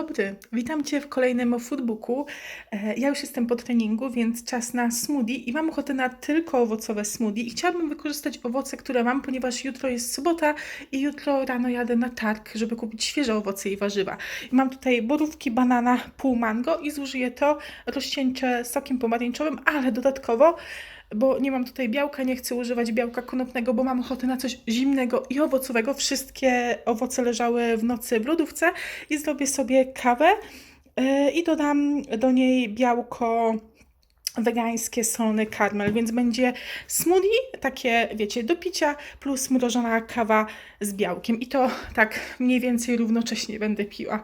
Dobry, witam Cię w kolejnym foodbooku. E, Ja już jestem po treningu, więc czas na smoothie i mam ochotę na tylko owocowe smoothie i chciałabym wykorzystać owoce, które mam, ponieważ jutro jest sobota i jutro rano jadę na targ, żeby kupić świeże owoce i warzywa. I mam tutaj borówki, banana, pół mango i zużyję to, rozcieńczę sokiem pomarańczowym, ale dodatkowo bo nie mam tutaj białka, nie chcę używać białka konopnego, bo mam ochotę na coś zimnego i owocowego. Wszystkie owoce leżały w nocy w lodówce i zrobię sobie kawę yy, i dodam do niej białko wegańskie, solony karmel, więc będzie smoothie, takie wiecie, do picia, plus mrożona kawa z białkiem i to tak mniej więcej równocześnie będę piła.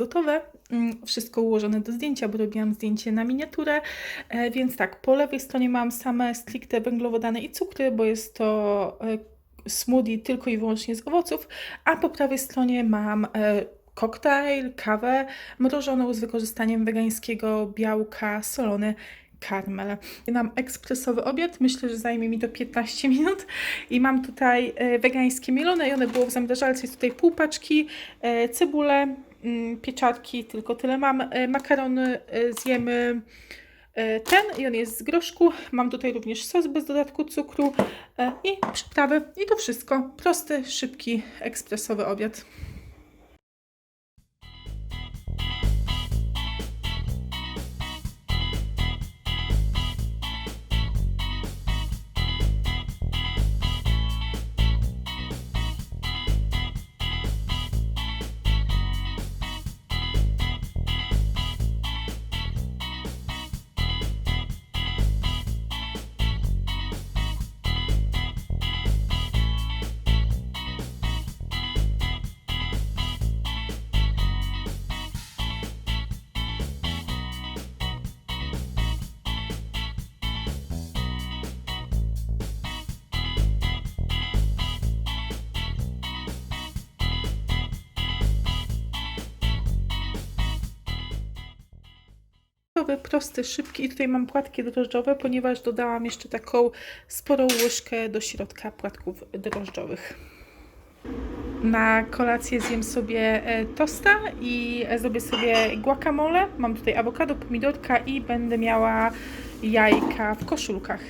Gotowe. Mm, Wszystko ułożone do zdjęcia, bo robiłam zdjęcie na miniaturę. E, Więc tak, po lewej stronie mam same stricte węglowodany i cukry, bo jest to e, smoothie tylko i wyłącznie z owoców, a po prawej stronie mam e, koktajl, kawę mrożoną z wykorzystaniem wegańskiego białka, solony karmel. Mam ekspresowy obiad, myślę, że zajmie mi to 15 minut i mam tutaj wegańskie mielone i one było w zamrażalce, jest tutaj pół paczki, cebulę, pieczarki, tylko tyle mam, e, makarony e, zjemy e, ten i on jest z groszku, mam tutaj również sos bez dodatku cukru i przyprawy i to wszystko. Prosty, szybki, ekspresowy obiad. Gotowy, prosty, szybki i tutaj mam płatki drożdżowe, ponieważ dodałam jeszcze taką sporą łyżkę do środka płatków drożdżowych. Na kolację zjem sobie e, tosta i e, zrobię sobie guacamole. Mam tutaj awokado, pomidorka i będę miała jajka w koszulkach.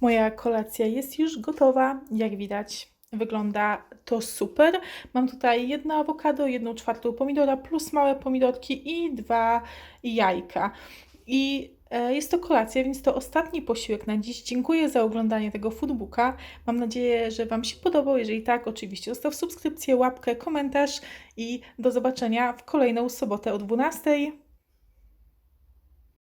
Moja kolacja jest już gotowa. Jak widać, wygląda to super. Mam tutaj jedno awokado, jedną czwartą pomidora, plus małe pomidorki i dwa jajka. I e, jest to kolacja, więc to ostatni posiłek na dziś. Dziękuję za oglądanie tego foodbooka. Mam nadzieję, że Wam się podobał. Jeżeli tak, oczywiście zostaw subskrypcję, łapkę, komentarz i do zobaczenia w kolejną sobotę o 12.